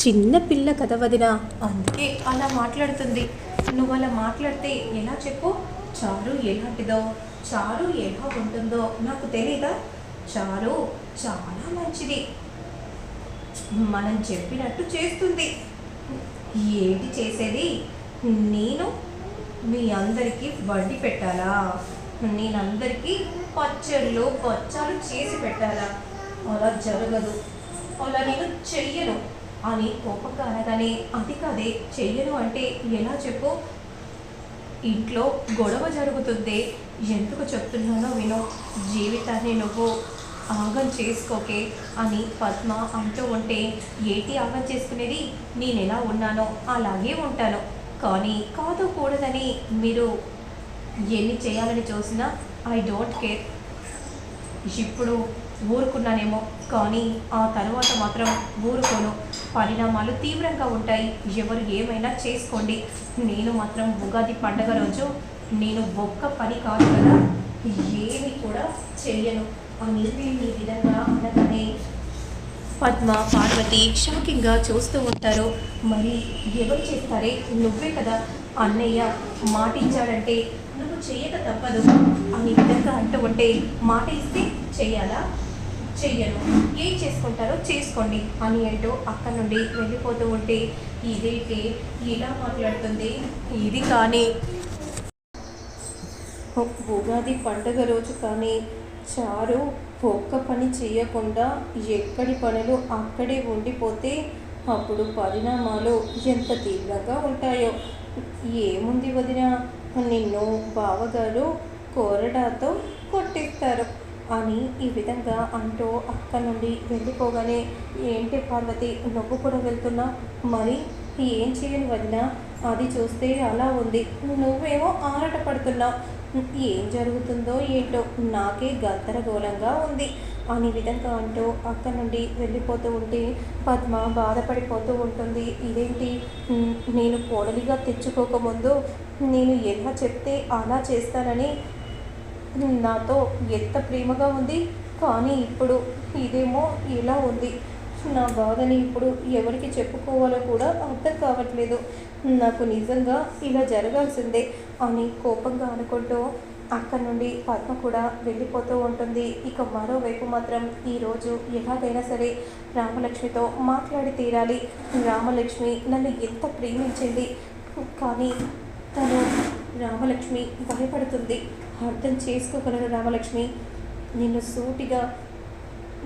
చిన్న పిల్ల కథ వదిన. అందుకే అలా మాట్లాడుతుంది. నువ్వు అలా మాట్లాడితే ఎలా చెప్పు? చారు ఎలాంటిదో? చారు ఎలా ఉంటుందో నాకు తెలియదా చారు చాలా మంచిది. మనం చెప్పినట్టు చేస్తుంది. ఏంటి చేసేది? నేను? మీ అందరికీ వండి పెట్టాలా? నేను అందరికీ పచ్చళ్ళు పచ్చాలు చేసి పెట్టాలా? అలా జరగదు. అలా నేను చెయ్యను. అని కోపంగా అనగానే అది కాదే చెయ్యను అంటే ఎలా చెప్పు? ఇంట్లో గొడవ జరుగుతుంది ఎందుకు చెప్తున్నానో విను. జీవితాన్ని నువ్వు ఆగం చేసుకోకే అని పద్మ అంటూ ఉంటే ఏటి ఆగం చేసుకునేది? నేను ఎలా ఉన్నానో అలాగే ఉంటాను. కానీ కాదు కూడదని మీరు ఎన్ని చేయాలని చూసినా ఐ డోంట్ కేర్. ఇప్పుడు ఊరుకున్నానేమో కానీ ఆ తర్వాత మాత్రం ఊరుకోను. పరిణామాలు తీవ్రంగా ఉంటాయి. ఎవరు ఏమైనా చేసుకోండి. నేను మాత్రం ఉగాది పండగ రోజు నేను ఒక్క పని కాదు కదా ఏమి కూడా చెయ్యను. అని ఈ విధంగా అనగానే పద్మ పార్వతి షాకింగ్గా చూస్తూ ఉంటారు. మరి ఎవరు చేస్తారే? నువ్వే కదా. అన్నయ్య మాట ఇచ్చాడంటే నువ్వు చేయక తప్పదు అని విధంగా అంటూ ఉంటే మాట ఇస్తే చేయాలా చెయ్యను. ఏం చేసుకుంటారో చేసుకోండి అని అంటూ అక్కడ నుండి వెళ్ళిపోతూ ఉంటే ఇదేంటి ఇలా మాట్లాడుతుంది. ఇది కానీ ఉగాది పండుగ రోజు కానీ చారు ఒక్క పని చేయకుండా ఎక్కడి పనులు అక్కడే ఉండిపోతే అప్పుడు పరిణామాలు ఎంత తీవ్రంగా ఉంటాయో. ఏముంది వదిన? నిన్ను బావగారు కోరడాతో కొట్టిస్తారు. అని ఈ విధంగా అంటూ అక్క నుండి వెళ్ళిపోగానే ఏంటి పార్వతి నువ్వు కూడా వెళ్తున్నా? మరి ఏం చేయను వదిన? అది చూస్తే అలా ఉంది. నువ్వేమో ఆరాట పడుతున్నావు ఏం జరుగుతుందో ఏంటో నాకే గందరగోళంగా ఉంది అని విధంగా అంటూ అక్క నుండి వెళ్ళిపోతూ ఉంటే పద్మ బాధపడిపోతూ ఉంటుంది. ఇదేంటి? నేను కోడలిగా తెచ్చుకోకముందు నేను ఎలా చెప్తే అలా చేస్తానని నాతో ఎంత ప్రేమగా ఉంది? కానీ ఇప్పుడు ఇదేమో ఇలా ఉంది. నా బాధని ఇప్పుడు ఎవరికి చెప్పుకోవాలో కూడా అర్థం కావట్లేదు. నాకు నిజంగా ఇలా జరగాల్సిందే అని కోపంగా అనుకుంటూ అక్కడి నుండి పద్మ కూడా వెళ్ళిపోతూ ఉంటుంది. ఇక మరోవైపు మాత్రం ఈరోజు ఎలాగైనా సరే రామలక్ష్మితో మాట్లాడి తీరాలి. రామలక్ష్మి నన్ను ఎంత ప్రేమించింది? కానీ తను రామలక్ష్మి భయపడుతుంది. అర్థం చేసుకోగలరు రామలక్ష్మి. నిన్ను సూటిగా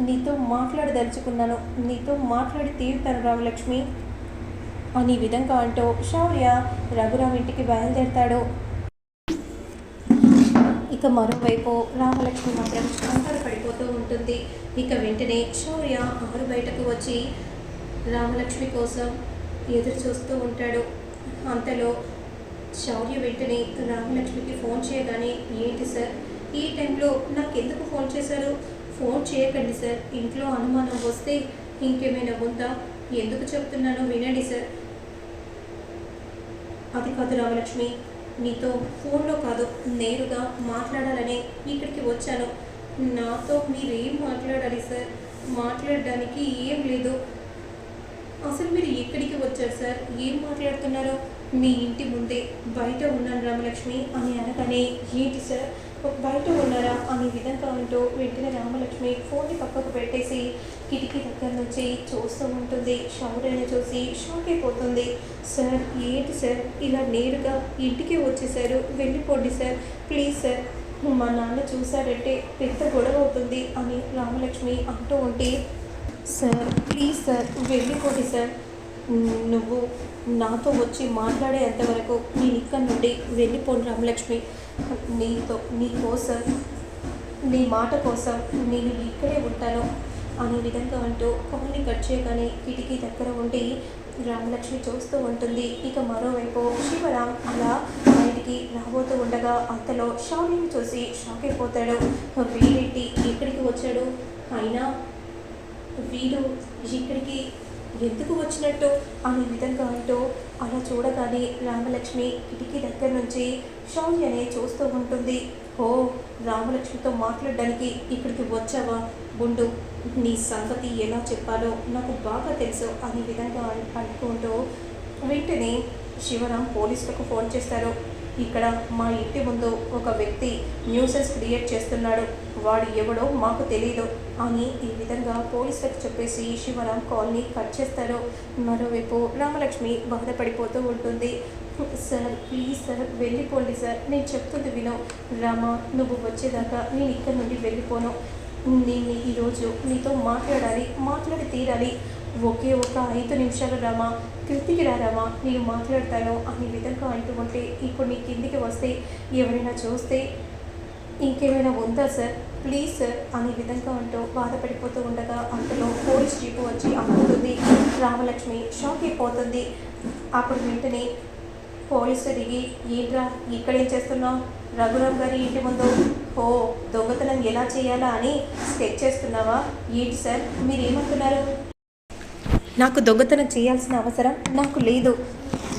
నీతో మాట్లాడదలుచుకున్నాను. నీతో మాట్లాడి తీరుతాను రామలక్ష్మి. అని విధంగా అంటూ శౌర్య రఘురామ్ ఇంటికి బయలుదేరతాడు. ఇక మరోవైపు రామలక్ష్మి మాత్రం కంగారు పడిపోతూ ఉంటుంది. ఇక వెంటనే శౌర్య ఆరు బయటకు వచ్చి రామలక్ష్మి కోసం ఎదురు చూస్తూ ఉంటాడు. అంతలో శౌర్య వెంటనే రామలక్ష్మికి ఫోన్ చేయగానే ఏంటి సార్? ఈ టైంలో నాకు ఎందుకు ఫోన్ చేశారు? ఫోన్ చేయకండి సార్. ఇంట్లో అనుమానం వస్తే ఇంకేమైనా ఉందా? ఎందుకు చెప్తున్నానో వినండి సార్. అది కాదు రామలక్ష్మి నీతో ఫోన్లో కాదు. నేరుగా మాట్లాడాలనే ఇక్కడికి వచ్చాను. నాతో మీరు ఏం మాట్లాడాలి సార్? మాట్లాడడానికి ఏం లేదు. అసలు మీరు ఎక్కడికి వచ్చారు సార్? ఏం మాట్లాడుతున్నారు? మీ ఇంటి ముందే బయట ఉన్నాను రామలక్ష్మి అని అనగానే ఏంటి సార్? బయట ఉన్నారా అనే విధంగా ఉంటూ వెంటనే రామలక్ష్మి ఫోన్ని పక్కకు పెట్టేసి కిటికీ దగ్గర నుంచి చూస్తూ ఉంటుంది. షౌరైన చూసి షాక్ అయిపోతుంది. సార్ ఏంటి సార్? ఇలా నేరుగా ఇంటికి వచ్చేసారు. వెళ్ళిపోండి సార్. Please sir. మా నాన్న చూసారంటే పెద్ద గొడవ అవుతుంది అని రామలక్ష్మి అంటూ ఉంటే సార్ ప్లీజ్ సార్ వెళ్ళిపోండి సార్. నువ్వు నాతో వచ్చి మాట్లాడేంత వరకు నేను ఇక్కడ నుండి వెళ్ళిపోను రామలక్ష్మి. నీతో నీ కోసం నీ మాట కోసం నేను ఇక్కడే ఉంటాను అనే విధంగా అంటూ కాల్ని కట్ చేయగానే కిటికీ దగ్గర ఉండి రామలక్ష్మి చూస్తూ ఉంటుంది. ఇక మరోవైపు శివరాం అలా బయటికి రాబోతూ ఉండగా అంతలో షాలిని చూసి షాక్ అయిపోతాడు. వీరేంటి ఎక్కడికి వచ్చాడు? అయినా వీడు ఇక్కడికి ఎందుకు వచ్చినట్టు? అనే విధంగా అంటూ అలా చూడగానే రామలక్ష్మి కిటికీ దగ్గర నుంచి శౌర్యనే చూస్తూ ఉంటుంది. ఓ రామలక్ష్మితో మాట్లాడడానికి ఇక్కడికి వచ్చావా? ఉండు నీ సంగతి ఎలా చెప్పాలో నాకు బాగా తెలుసు అనే విధంగా అనుకుంటూ వెంటనే శివరాం పోలీసులకు ఫోన్ చేస్తారు. ఇక్కడ మా ఇంటి ముందు ఒక వ్యక్తి న్యూసెన్స్ క్రియేట్ చేస్తున్నాడు. వాడు ఎవడో మాకు తెలియదు అని ఈ విధంగా పోలీసులకు చెప్పేసి శివరాం కాల్ని కట్ చేస్తారు మరోవైపు రామలక్ష్మి బాధపడిపోతూ ఉంటుంది. సార్ ప్లీజ్ సార్ వెళ్ళిపోండి సార్. నేను చెప్తుంది విను. రామ నువ్వు వచ్చేదాకా నేను ఇక్కడ నుండి వెళ్ళిపోను. నేను ఈరోజు నీతో మాట్లాడాలి మాట్లాడి తీరాలి. ఒకే ఒక ఐదు నిమిషాలు రామా కృతికి రారామా నేను మాట్లాడతాను అనే విధంగా అంటూ ఉంటే ఇప్పుడు నీ కిందికి వస్తే ఎవరైనా చూస్తే ఇంకేమైనా ఉందా సార్? ప్లీజ్ సార్ అనే విధంగా అంటూ బాధపడిపోతూ ఉండగా అంతలో పోలీస్ జీపు వచ్చి అమ్ముతుంది. రామలక్ష్మి షాక్ అయిపోతుంది. అప్పుడు వెంటనే పోలీసు దిగి ఏంట్రా ఇక్కడేం చేస్తున్నావు? రఘురామ్ గారి ఇంటి ముందు ఓ దొంగతనం ఎలా చేయాలా అని స్కెచ్ చేస్తున్నావా? ఏంటి సార్ మీరేమంటున్నారు? నాకు దొంగతనం చేయాల్సిన అవసరం నాకు లేదు.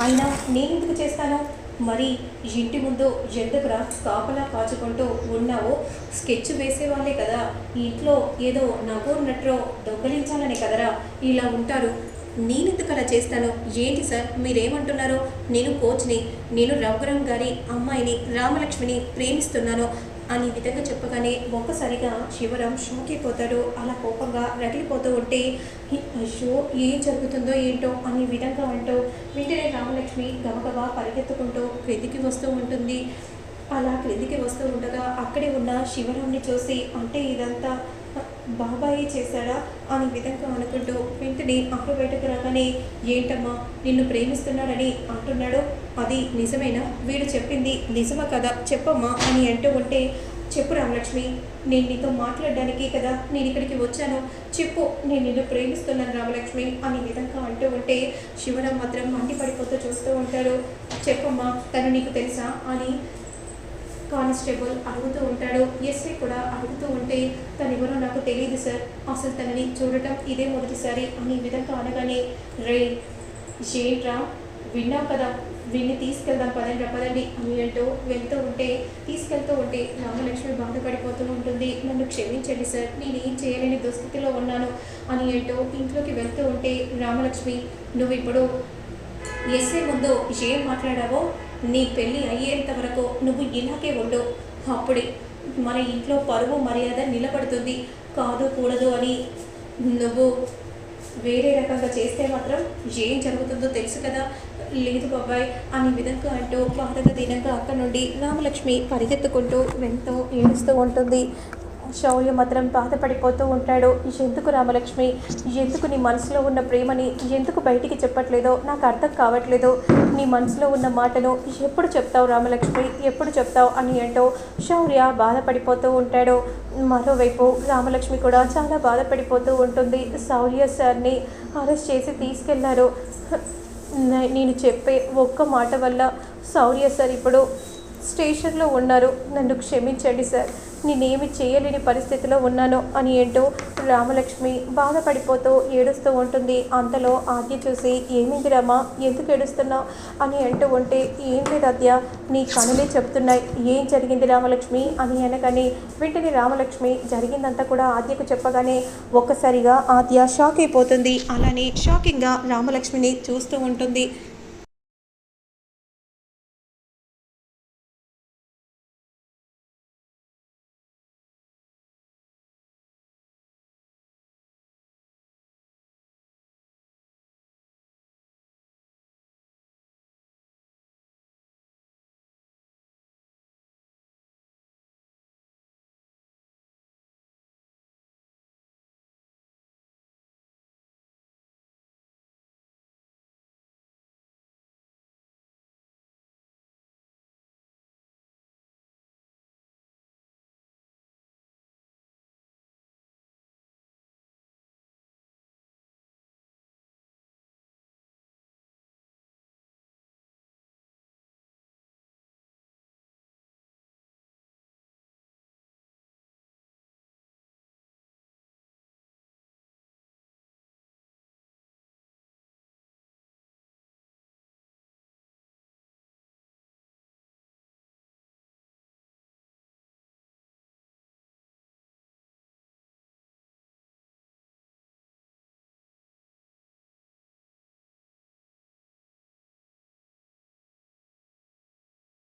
అయినా నేను ఎందుకు చేస్తాను? మరి ఇంటి ముందు ఎందుకురా కాపలా కాచుకుంటూ ఉన్నావో? స్కెచ్ వేసేవాళ్ళే కదా. ఇంట్లో ఏదో నగో నట్రో కదరా. ఇలా ఉంటారు. నేనెందుకు అలా చేస్తాను? ఏంటి సార్? మీరేమంటున్నారు? నేను కోచ్ని నేను రఘురామ్ గారి అమ్మాయిని రామలక్ష్మిని ప్రేమిస్తున్నాను. అని విధంగా చెప్పగానే ఒక్కసారిగా శివరాం షాక్ అయిపోతాడు అలా కోపంగా రగిలిపోతూ ఉంటే అయ్యో ఏం జరుగుతుందో ఏంటో? అనే విధంగా అంటూ వెంటనే రామలక్ష్మి గబగబా పరిగెత్తుకుంటూ క్రిందికి వస్తూ ఉంటుంది. అలా క్రిందికి వస్తూ ఉండగా అక్కడే ఉన్న శివరాంని చూసి అంటే ఇదంతా బాబాయే చేశాడా? అనే విధంగా అనుకుంటూ వెంటనే అప్పుడు బయటకు రాగానే ఏంటమ్మా నిన్ను ప్రేమిస్తున్నాడని అంటున్నాడు? అది నిజమేనా? వీడు చెప్పింది నిజమా కదా? చెప్పమ్మా అని అంటూ ఉంటే చెప్పు రామలక్ష్మి నేను నీతో మాట్లాడడానికి కదా నేను ఇక్కడికి వచ్చాను. చెప్పు నేను నిన్ను ప్రేమిస్తున్నాను రామలక్ష్మి అని విధంగా అంటూ ఉంటే శివరాం మాత్రం మండిపడిపోతూ చూస్తూ ఉంటాడు. చెప్పమ్మా తను నీకు తెలుసా? అని కానిస్టేబుల్ అడుగుతూ ఉంటాడు. ఎస్ఐ కూడా అడుగుతూ ఉంటే తను ఎవరో నాకు తెలియదు సార్. అసలు తనని చూడటం ఇదే మొదటిసారి అని ఈ విధంగా అనగానే రే ఏంట్రా? విన్నా కదా? విన్ని తీసుకెళ్దాం పదండి పదండి అని అంటూ వెళ్తూ ఉంటే తీసుకెళ్తూ ఉంటే రామలక్ష్మి బాధపడిపోతూ ఉంటుంది. నన్ను క్షమించండి సార్. నేను ఏం చేయలేని దుస్థితిలో ఉన్నాను అని అంటూ ఇంట్లోకి వెళ్తూ ఉంటే రామలక్ష్మి నువ్వు ఇప్పుడు ఎస్ఏ ముందు ఏం మాట్లాడావో నీ పెళ్ళి అయ్యేంత వరకు నువ్వు ఇలాగే ఉండు. అప్పుడే మన ఇంట్లో పరువు మర్యాద నిలబడుతుంది. కాదు కూడదు అని నువ్వు వేరే రకంగా చేస్తే మాత్రం ఏం జరుగుతుందో తెలుసు కదా. లేదు బాబాయ్ అనే విధంగా అంటూ బాధగా దీనంగా అక్కడ నుండి రామలక్ష్మి పరిగెత్తుకుంటూ వెళ్తూ ఏడుస్తూ ఉంటుంది. శౌర్య మాత్రం బాధపడిపోతూ ఉంటాడు. ఎందుకు రామలక్ష్మి? ఎందుకు నీ మనసులో ఉన్న ప్రేమని ఎందుకు బయటికి చెప్పట్లేదో నాకు అర్థం కావట్లేదు. నీ మనసులో ఉన్న మాటను ఎప్పుడు చెప్తావు రామలక్ష్మి? ఎప్పుడు చెప్తావు? అని అంటూ శౌర్య బాధపడిపోతూ ఉంటాడు. మరోవైపు రామలక్ష్మి కూడా చాలా బాధపడిపోతూ ఉంటుంది. శౌర్య సార్ని అరెస్ట్ చేసి తీసుకెళ్ళారు. నేను చెప్పే ఒక్క మాట వల్ల శౌర్య సార్ ఇప్పుడు స్టేషన్లో ఉన్నారు. నన్ను క్షమించండి సార్. నేనేమి చేయలేని పరిస్థితిలో ఉన్నాను అని ఏంటో రామలక్ష్మి బాధపడిపోతూ ఏడుస్తూ ఉంటుంది. అంతలో ఆద్య చూసి ఏమింది రామా? ఎందుకు ఏడుస్తున్నావు? అని అంటూ ఉంటే ఏం లేదు ఆద్య నీ కనులే చెప్తున్నాయి. ఏం జరిగింది రామలక్ష్మి? అని అనగానే వెంటనే రామలక్ష్మి జరిగిందంతా కూడా ఆద్యకు చెప్పగానే ఒక్కసారిగా ఆద్య షాక్ అయిపోతుంది. అలానే షాకింగ్గా రామలక్ష్మిని చూస్తూ ఉంటుంది.